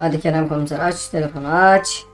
Hadi Kerem komiser aç telefonu aç.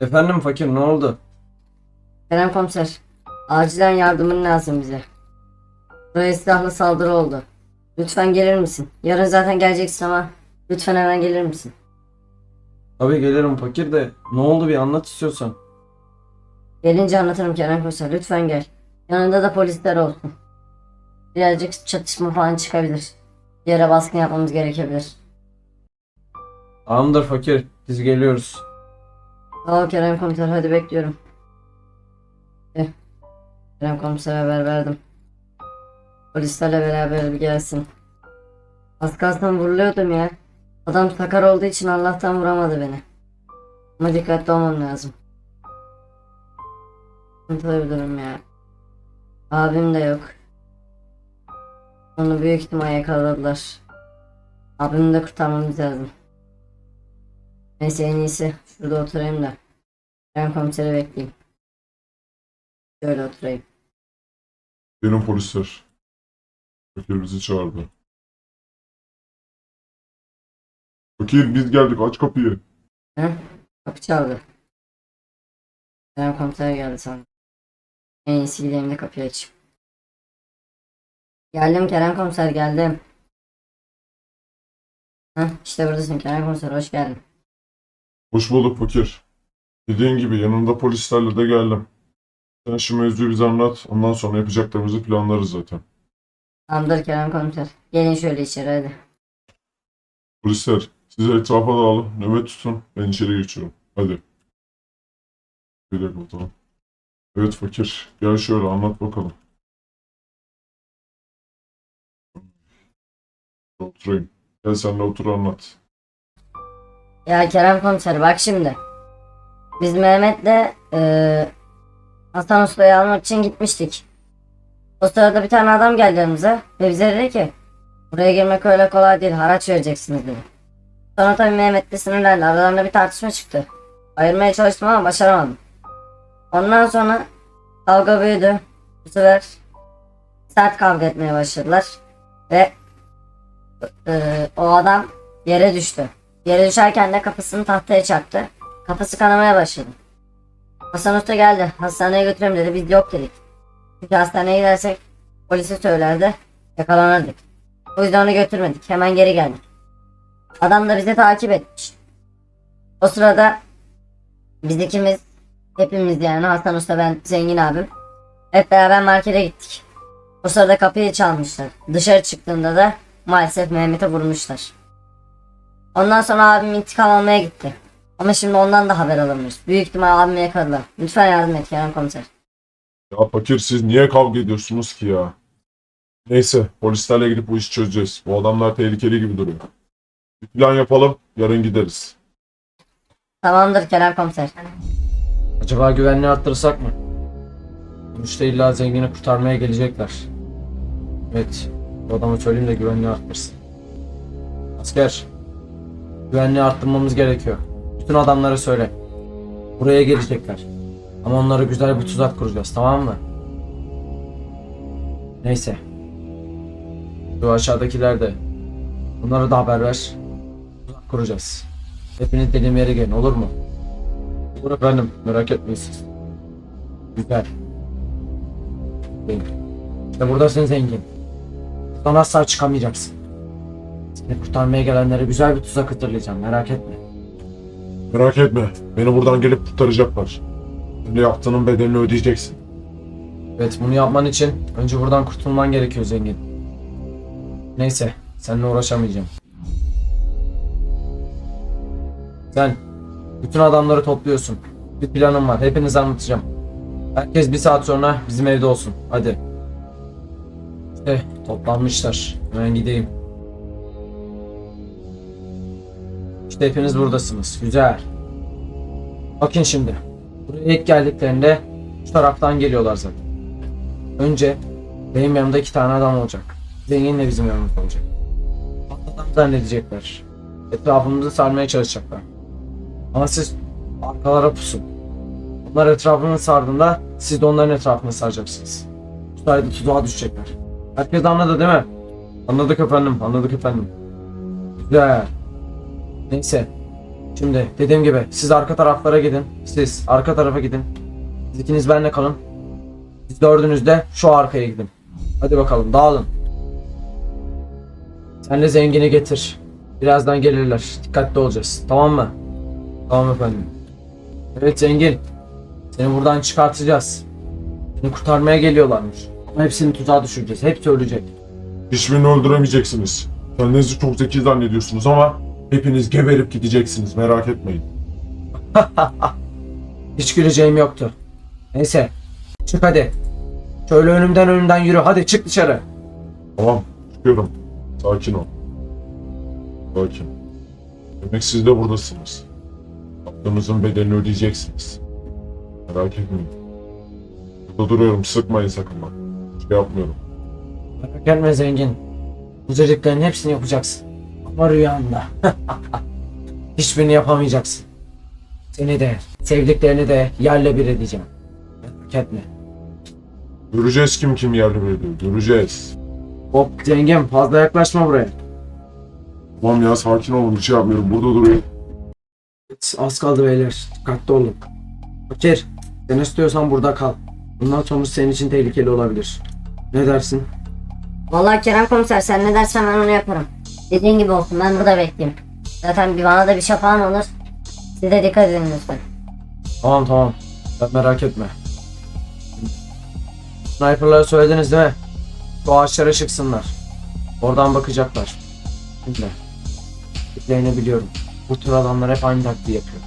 Efendim fakir ne oldu? Kerem komiser acilen yardımın lazım bize. Buraya silahlı saldırı oldu. Lütfen gelir misin? Yarın zaten geleceksin ama lütfen hemen gelir misin? Tabii gelirim fakir de ne oldu bir anlat istiyorsan. Gelince anlatırım Kerem komiser lütfen gel. Yanında da polisler olsun. Birazcık çatışma falan çıkabilir. Yere baskın yapmamız gerekebilir. Tamamdır fakir biz geliyoruz. Tamam Kerem komiser hadi bekliyorum. Eh, Kerem komisere haber verdim. Polislerle beraber bir gelsin. Az kalsın vuruluyordum ya. Adam sakar olduğu için Allah'tan vuramadı beni. Ama dikkatli olmam lazım. Sıkıntılı bir durum ya. Abim de yok. Onu büyük ihtimal yakaladılar. Abimi de kurtarmamız lazım. Neyse en iyisi şurada oturayım da. Ben komiseri bekleyeyim. Şöyle oturayım. Gelin polisler. Fakir bizi çağırdı. Fakir biz geldik aç kapıyı. Hı? Kapı çaldı. Ben komiser geldi sandım. En iyisi gideyim de kapıyı açayım. Geldim Kerem komiser geldim. Heh, işte buradasın Kerem komiser hoş geldin. Hoş bulduk fakir. Dediğin gibi yanında polislerle de geldim. Sen şu mevzuyu bize anlat. Ondan sonra yapacaklarımızı planlarız zaten. Tamamdır Kerem komiser. Gelin şöyle içeri hadi. Polisler siz etrafa dağılın. Nöbet tutun. Ben içeri geçiyorum. Hadi. Bir dakika bakalım. Evet fakir. Gel şöyle anlat bakalım. Oturayım. Gel sen de otur anlat. Ya Kerem komiser bak şimdi. Biz Mehmet'le eee Hasan Usta'yı almak için gitmiştik. O sırada bir tane adam geldi yanımıza ve bize dedi ki buraya girmek öyle kolay değil haraç vereceksiniz dedi. Sonra tabii Mehmet de sinirlendi aralarında bir tartışma çıktı. Ayırmaya çalıştım ama başaramadım. Ondan sonra kavga büyüdü. Bu sefer sert kavga etmeye başladılar. Ve eee, o adam yere düştü. Yere düşerken de kafasını tahtaya çarptı. Kafası kanamaya başladı. Hasan Usta geldi. Hastaneye götürelim dedi. Biz yok dedik. Çünkü hastaneye gidersek polise söylerdi. Yakalanırdık. O yüzden onu götürmedik. Hemen geri geldik. Adam da bizi takip etmiş. O sırada biz ikimiz hepimiz yani Hasan Usta ben zengin abim hep beraber markete gittik. O sırada kapıyı çalmışlar. Dışarı çıktığında da maalesef Mehmet'e vurmuşlar. Ondan sonra abim intikam almaya gitti. Ama şimdi ondan da haber alamıyoruz. Büyük ihtimal abimi yakaladılar. Lütfen yardım et Kerem komiser. Ya fakir siz niye kavga ediyorsunuz ki ya? Neyse polislerle gidip bu işi çözeceğiz. Bu adamlar tehlikeli gibi duruyor. Bir plan yapalım yarın gideriz. Tamamdır Kerem komiser. Acaba güvenliği arttırsak mı? Sonuçta illa zengini kurtarmaya gelecekler. Evet. Bu adama söyleyeyim de güvenliği arttırsın. Asker. Güvenliği arttırmamız gerekiyor. Bütün adamlara söyle. Buraya gelecekler. Ama onlara güzel bir tuzak kuracağız tamam mı? Neyse. Şu aşağıdakiler de. Bunlara da haber ver. Tuzak kuracağız. Hepiniz dediğim yere gelin olur mu? Olur efendim merak etmeyin siz. Güzel. Zengin. İşte buradasın zengin. Buradan asla çıkamayacaksın. Seni kurtarmaya gelenlere güzel bir tuzak hatırlayacağım merak etme. Merak etme beni buradan gelip kurtaracaklar. Şimdi yaptığının bedelini ödeyeceksin. Evet bunu yapman için önce buradan kurtulman gerekiyor zengin. Neyse seninle uğraşamayacağım. Sen bütün adamları topluyorsun. Bir planım var hepinize anlatacağım. Herkes bir saat sonra bizim evde olsun. Hadi. İşte toplanmışlar. Hemen gideyim. İşte hepiniz buradasınız. Güzel. Bakın şimdi. Buraya ilk geldiklerinde şu taraftan geliyorlar zaten. Önce benim yanımda iki tane adam olacak. Zengin de bizim yanımızda olacak. Adam zannedecekler. Etrafımızı sarmaya çalışacaklar. Ama siz arkalara pusun. Onlar etrafını sardığında siz de onların etrafını saracaksınız. Bu sayede tuzağa düşecekler. Herkes anladı değil mi? Anladık efendim, anladık efendim. Güzel. Neyse. Şimdi dediğim gibi siz arka taraflara gidin. Siz arka tarafa gidin. Siz ikiniz benimle kalın. Siz dördünüz de şu arkaya gidin. Hadi bakalım dağılın. Sen de zengini getir. Birazdan gelirler. Dikkatli olacağız. Tamam mı? Tamam efendim. Evet zengin. Seni buradan çıkartacağız. Seni kurtarmaya geliyorlarmış. Ama hepsini tuzağa düşüreceğiz. Hepsi ölecek. Hiçbirini öldüremeyeceksiniz. Kendinizi çok zeki zannediyorsunuz ama hepiniz geberip gideceksiniz merak etmeyin. Hiç güleceğim yoktu. Neyse. Çık hadi. Şöyle önümden önümden yürü. Hadi çık dışarı. Tamam çıkıyorum. Sakin ol. Sakin. Demek siz de buradasınız. Yaptığınızın bedelini ödeyeceksiniz. Merak etmeyin. Burada duruyorum sıkmayın sakın bak. Şey yapmıyorum. Merak etme zengin. Bu dediklerin hepsini yapacaksın. Ama rüyanda. Hiçbirini yapamayacaksın. Seni de, sevdiklerini de yerle bir edeceğim. Merak etme. Göreceğiz kim kim yerli veriyor. Göreceğiz. Hop zengin fazla yaklaşma buraya. Tamam ya sakin olun bir şey yapmıyorum. Burada duruyorum. Az kaldı beyler. Dikkatli olun. Fakir. Sen istiyorsan burada kal. Bundan sonra senin için tehlikeli olabilir. Ne dersin? Vallahi Kerem komiser sen ne dersen ben onu yaparım. Dediğin gibi olsun ben burada bekleyeyim. Zaten bir bana da bir şey falan olur. Siz de dikkat edin lütfen. Tamam tamam. Sen merak etme. Sniper'ları söylediniz değil mi? Şu ağaçlara çıksınlar. Oradan bakacaklar. Şimdi. Tiplerini biliyorum. Bu tür adamlar hep aynı taktiği yapıyor.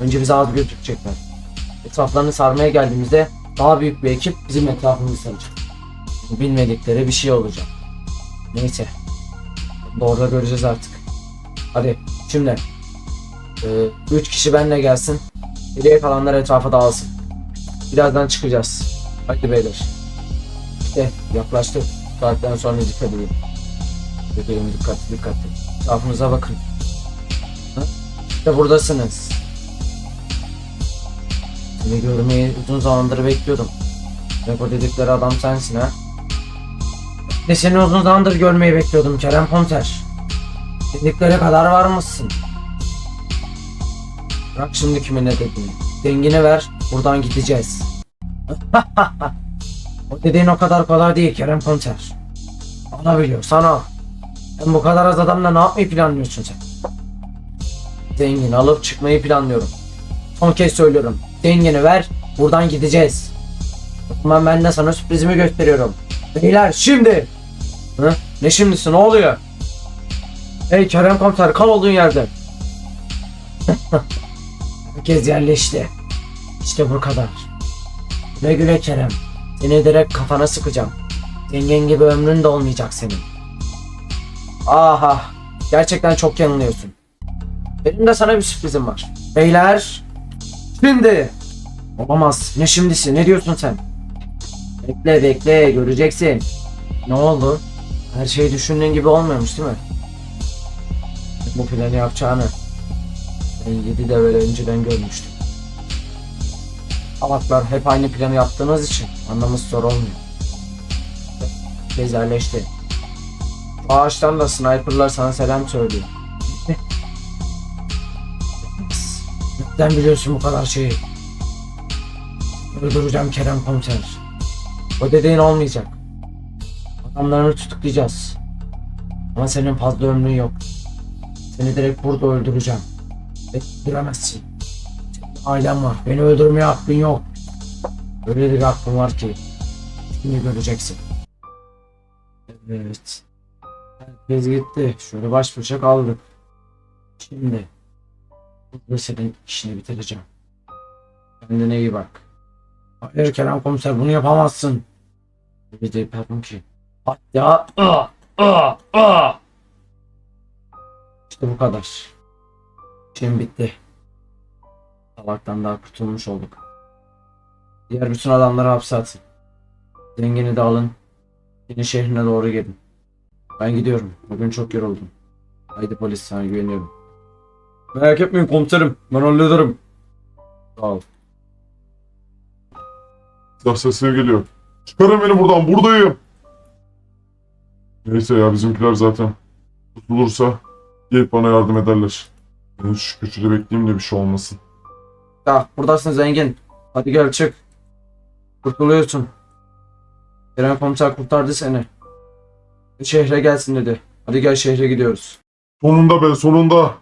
Önce bizi az götürecekler. Etraflarını sarmaya geldiğimizde daha büyük bir ekip bizim etrafımızı saracak. Bilmedikleri bir şey olacak. Neyse. Orada göreceğiz artık. Hadi şimdi. 3 kişi benimle gelsin. Geriye kalanlar etrafa dağılsın. Birazdan çıkacağız. Hadi beyler. İşte yaklaştık. Saatten sonra dikkat edin. Bebeğim dikkatli dikkatli. Etrafınıza bakın. Ha? İşte buradasınız. Seni görmeyi uzun zamandır bekliyordum. Demek o dedikleri adam sensin ha. De seni uzun zamandır görmeyi bekliyordum Kerem Komiser. Dedikleri kadar var mısın? Bırak şimdi kime ne dediğini. Dengini ver, buradan gideceğiz. o dediğin o kadar kolay değil Kerem Komiser. Alabiliyor sana. Sen bu kadar az adamla ne yapmayı planlıyorsun sen? Zengin alıp çıkmayı planlıyorum. Son kez söylüyorum. Dengini ver, buradan gideceğiz. O ben de sana sürprizimi gösteriyorum. Beyler şimdi. Hı? Ne şimdisi ne oluyor? Hey Kerem Komiser kal olduğun yerde. Herkes yerleşti. İşte bu kadar. Güle güle Kerem. Seni direkt kafana sıkacağım. Zengin gibi ömrün de olmayacak senin. Aha. Gerçekten çok yanılıyorsun. Benim de sana bir sürprizim var. Beyler. Şimdi. Olamaz. Ne şimdisi? Ne diyorsun sen? Bekle bekle. Göreceksin. Ne oldu? Her şey düşündüğün gibi olmuyormuş değil mi? Bu planı yapacağını ben 7 de böyle önceden görmüştüm. Salaklar hep aynı planı yaptığınız için anlamız zor olmuyor. Bezerleşti. Şu ağaçtan da sniperlar sana selam söylüyor. Ne? Neden biliyorsun bu kadar şeyi? Öldüreceğim Kerem komiser. O dediğin olmayacak. Adamlarını tutuklayacağız. Ama senin fazla ömrün yok. Seni direkt burada öldüreceğim. Öldüremezsin. Senin ailem var. Beni öldürmeye hakkın yok. Öyle bir hakkın var ki. Şimdi göreceksin. Evet. Herkes gitti. Şöyle baş başa kaldık. Şimdi. Burada senin işini bitireceğim. Kendine iyi bak. Hayır Kerem komiser bunu yapamazsın. Bir de yaparım ki. Hatta ah, ah, ah. İşte bu kadar. İşim bitti. Salaktan daha kurtulmuş olduk. Diğer bütün adamları hapse atın. Zengini de alın. Yeni şehrine doğru gelin. Ben gidiyorum. Bugün çok yoruldum. Haydi polis sana güveniyorum. Merak etmeyin komiserim. Ben hallederim. Sağ ol. Silah sesleri geliyor. Çıkarın beni buradan buradayım. Neyse ya bizimkiler zaten tutulursa Gelip bana yardım ederler. Ben şu köşede bekleyeyim de bir şey olmasın. Ya buradasın zengin. Hadi gel çık. Kurtuluyorsun. Kerem komiser kurtardı seni. Şehre gelsin dedi. Hadi gel şehre gidiyoruz. Sonunda be sonunda.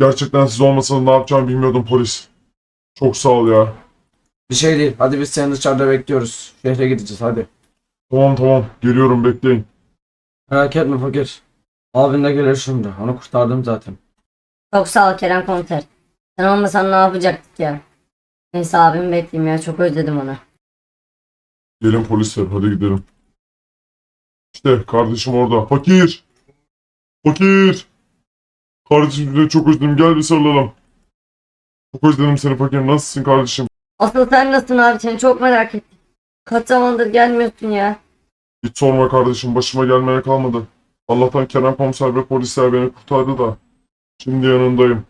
Gerçekten siz olmasanız ne yapacağımı bilmiyordum polis. Çok sağ ol ya. Bir şey değil. Hadi biz seni dışarıda bekliyoruz. Şehre gideceğiz hadi. Tamam tamam geliyorum bekleyin. Merak etme fakir. Abin de gelir şimdi. Onu kurtardım zaten. Çok sağ ol Kerem komiser. Sen olmasan ne yapacaktık ya? Neyse abimi bekleyeyim ya çok özledim onu. Gelin polisler hadi gidelim. İşte kardeşim orada. Fakir. Fakir. Kardeşim seni çok özledim gel bir sarılalım. Çok özledim seni fakir nasılsın kardeşim? Asıl sen nasılsın abi seni çok merak ettim. Kaç zamandır gelmiyorsun ya. Hiç sorma kardeşim başıma gelmeye kalmadı. Allah'tan Kerem komiser ve polisler beni kurtardı da. Şimdi yanındayım.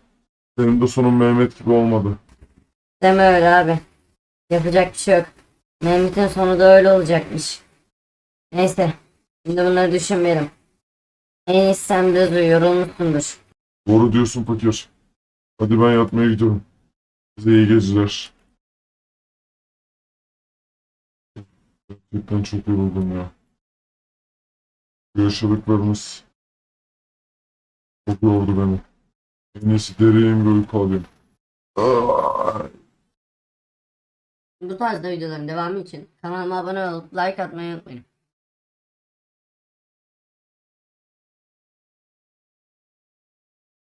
Benim de sonum Mehmet gibi olmadı. Deme öyle abi. Yapacak bir şey yok. Mehmet'in sonu da öyle olacakmış. Neyse. Şimdi bunları düşünmeyelim. En iyisi sen biraz uyu yorulmuşsundur. Doğru diyorsun fakir. Hadi ben yatmaya gidiyorum. Size iyi geceler. Gerçekten çok yoruldum ya. Yaşadıklarımız çok yordu beni. En iyisi derin bir uyku alayım. Bu tarzda videoların devamı için kanalıma abone olup like atmayı unutmayın.